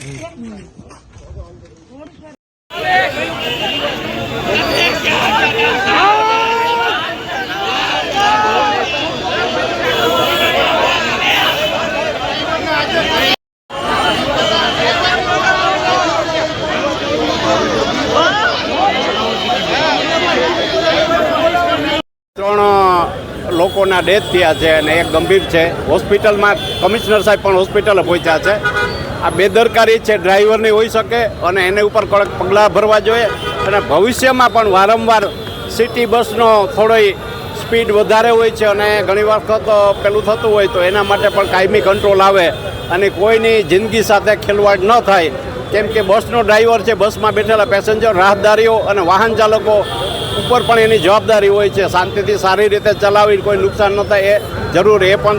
Thank. લોકોના death થયા છે અને એક ગંભીર છે. હોસ્પિટલમાં કમિશનર સાહેબ પણ હોસ્પિટલે પહોંચ્યા છે. આ બેદરકારી છે ડ્રાઈવરની હોઈ શકે અને એને ઉપર કડક પગલાં ભરવા જોઈએ અને ભવિષ્યમાં પણ વારંવાર સિટી બસનો થોડોય સ્પીડ વધારે હોય છે અને ઘણી વખત પેલું થતું હોય તો એના માટે પણ કાયમી કંટ્રોલ આવે અને કોઈની જિંદગી સાથે ખેલવાડ ન થાય. કેમ કે બસનો ડ્રાઈવર છે, બસમાં બેઠેલા પેસેન્જર, રાહદારીઓ અને વાહન ચાલકો ઉપર પણ એની જવાબદારી હોય છે. શાંતિથી સારી રીતે ચલાવી કોઈ નુકસાન ન થાય, એ જરૂર. એ પણ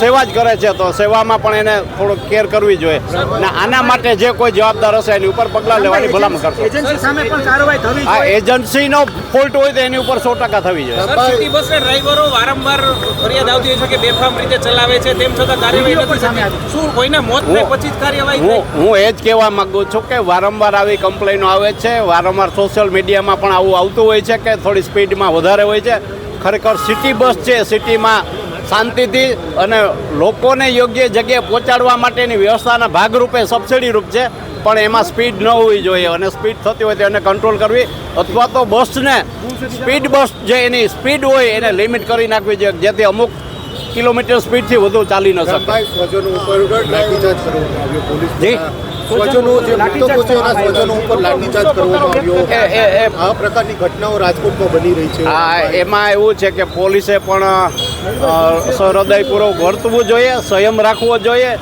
સેવા જ કરે છે તો સેવામાં પણ એને થોડુંક કેર કરવી જોઈએ. અને આના માટે જે કોઈ જવાબદાર હશે એની ઉપર પગલાં લેવાની ભલામણ કરશો. એજન્સી સામે પણ કાર્યવાહી થવી આ એજન્સીનો ફોલ્ટ હોય તો એની ઉપર સો ટકા થવી જોઈએ. સિટી બસના ડ્રાઈવરો વારંવાર ફરિયાદ આવતી હોય છે કે બેફામ રીતે ચલાવે છે તેમ છતાં કાર્યવાહી નથી સામે થતી? શું કોઈના મોત થાય પછી જ કાર્યવાહી હું હું એ જ કહેવા માંગુ છું કે વારંવાર આવી કમ્પ્લેનો આવે છે. વારંવાર સોશિયલ મીડિયામાં પણ આવું આવતું હોય છે કે થોડી સ્પીડમાં વધારે હોય છે. ખરેખર સિટી બસ છે સિટીમાં શાંતિથી અને લોકોને યોગ્ય જગ્યાએ પહોંચાડવા માટેની વ્યવસ્થાના ભાગરૂપે સબસિડી રૂપ છે. પણ એમાં સ્પીડ ન હોવી જોઈએ અને સ્પીડ થતી હોય તો એને કંટ્રોલ કરવી અથવા તો બસને સ્પીડ બસ જે એની સ્પીડ હોય એને લિમિટ કરી નાખવી જોઈએ જેથી અમુક કિલોમીટર સ્પીડથી વધુ ચાલી ન શકે. રામભાઈ સ્વજનો ઉપર લાઠીચાર્જ કરવામાં આવ્યો પોલીસ જી. સ્વજનો જે મૃતકો છે એના સ્વજનો ઉપર લાઠીચાર્જ કરવામાં આવ્યો. આ પ્રકારની ઘટનાઓ રાજકોટમાં બની રહી છે. હા એમાં એવું છે કે પોલીસે પણ હૃદયપૂર્વક વર્તવું જોઈએ સંયમ રાખવો જોઈએ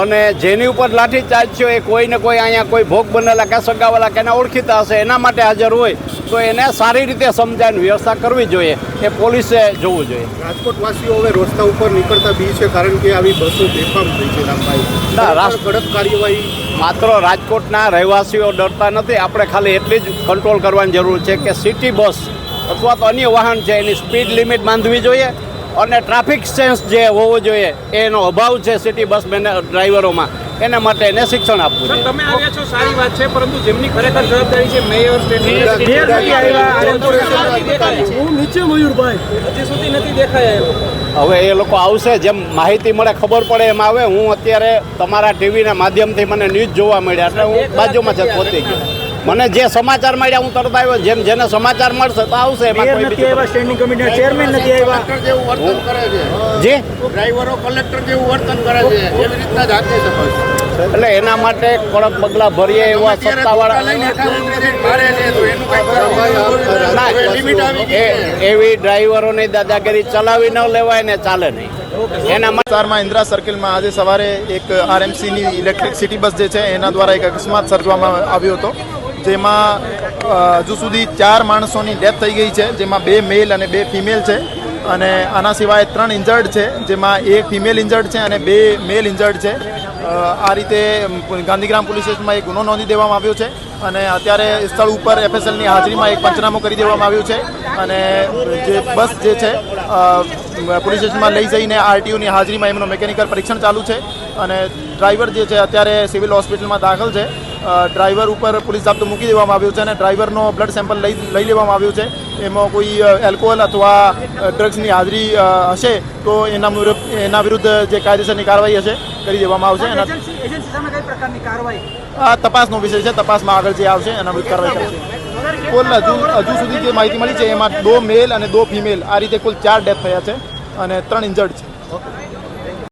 અને જેની ઉપર લાઠીચાર્જ થયો એ કોઈને કોઈ અહીંયા કોઈ ભોગ બનેલા કે સગાવાલા કે એના ઓળખીતા હશે એના માટે હાજર હોય તો એને સારી રીતે સમજાવીને વ્યવસ્થા કરવી જોઈએ. એ પોલીસે જોવું જોઈએ. રાજકોટવાસીઓ હવે રસ્તા ઉપર નીકળતા બી છે કારણ કે આવી બસો બેફામ થઈ છે રામભાઈ. ના, રાષ્ટ્ર કડક કાર્યવાહી માત્ર રાજકોટના રહેવાસીઓ ડરતા નથી. આપણે ખાલી એટલી જ કંટ્રોલ કરવાની જરૂર છે કે સિટી બસ અથવા તો અન્ય વાહન છે, એની સ્પીડ લિમિટ બાંધવી જોઈએ અને ટ્રાફિક સેન્સ જે હોવો જોઈએ, એનો અભાવ છે સિટી બસ ડ્રાઈવરોમાં એના માટે એને શિક્ષણ આપવું છે તમે આવ્યા છો સારી વાત છે પરંતુ જેમની ખરેખર જવાબદારી છે મેયર સ્ટેટ મેયર નથી આવ્યા, નથી દેખાયા. હું નીચે મયુરભાઈ. હજી સુધી નથી દેખાયા હવે એ લોકો આવશે જેમ માહિતી મળે ખબર પડે એમ આવે. હું અત્યારે તમારા ટીવીના માધ્યમથી મને ન્યૂઝ જોવા મળ્યા એટલે હું બાજુમાં જ પહોંચી ગયો. મને જે સમાચાર મળ્યા હું તરત આવ્યો. જેમ જેને સમાચાર મળશે તો આવશે. એમાં કોઈ નથી આવ્યા સ્ટેન્ડિંગ કમિટીના ચેરમેન નથી આવ્યા. જેવું વર્તન કરે છે. જે? ડ્રાઈવરો કલેક્ટર જેવું વર્તન કરે છે. એવી રીતના જ હાથે એટલે એના માટે કડક પગલાં ભરીએ એવા સત્તાવાળા એવી ડ્રાઈવરોની દાદાગીરી ચલાવી ન લેવાય ને ચાલે નહીં. એના વિસ્તારમાં ઇન્દ્રા સર્કલમાં આજે સવારે એક આરએમસીની ઇલેક્ટ્રિક સિટી બસ જે છે એના દ્વારા એક અકસ્માત સર્જવામાં આવ્યો હતો. જેમાં હજુ સુધી ચાર માણસોની ડેથ થઈ ગઈ છે, જેમાં બે મેલ અને બે ફિમેલ છે. અને આના સિવાય ત્રણ ઇન્જર્ડ છે, જેમાં એક ફિમેલ ઇન્જર્ડ છે અને બે મેલ ઇન્જર્ડ છે. આ રીતે ગાંધીગ્રામ પોલીસ સ્ટેશનમાં એક ગુનો નોંધી દેવામાં આવ્યો છે અને અત્યારે સ્થળ ઉપર એફએસએલની હાજરીમાં એક પંચનામું કરી દેવામાં આવ્યું છે અને જે બસ જે છે પોલીસ સ્ટેશનમાં લઈ જઈને આરટીઓની હાજરીમાં એમનું મેકેનિકલ પરીક્ષણ ચાલુ છે અને ડ્રાઈવર જે છે અત્યારે સિવિલ હોસ્પિટલમાં દાખલ છે. ડ્રાઈવર ઉપર પોલીસ જાપ્તો મૂકી દેવામાં આવ્યો છે અને ડ્રાઈવરનો બ્લડ સેમ્પલ લઈ લઈ લેવામાં આવ્યું છે. એમાં કોઈ એલ્કોહોલ અથવા ડ્રગ્સની હાજરી હશે તો એના વિરુદ્ધ એના વિરુદ્ધ જે કાયદેસરની કાર્યવાહી હશે કરી દેવામાં આવશે એના આ તપાસનો વિષય છે. તપાસમાં આગળ જે આવશે એના વિરુદ્ધ કાર્યવાહી કરશે કુલ હજુ હજુ સુધી જે માહિતી મળી છે એમાં દો મેલ અને દો ફિમેલ આ રીતે કુલ ચાર ડેથ થયા છે અને ત્રણ ઇન્જર્ડ છે.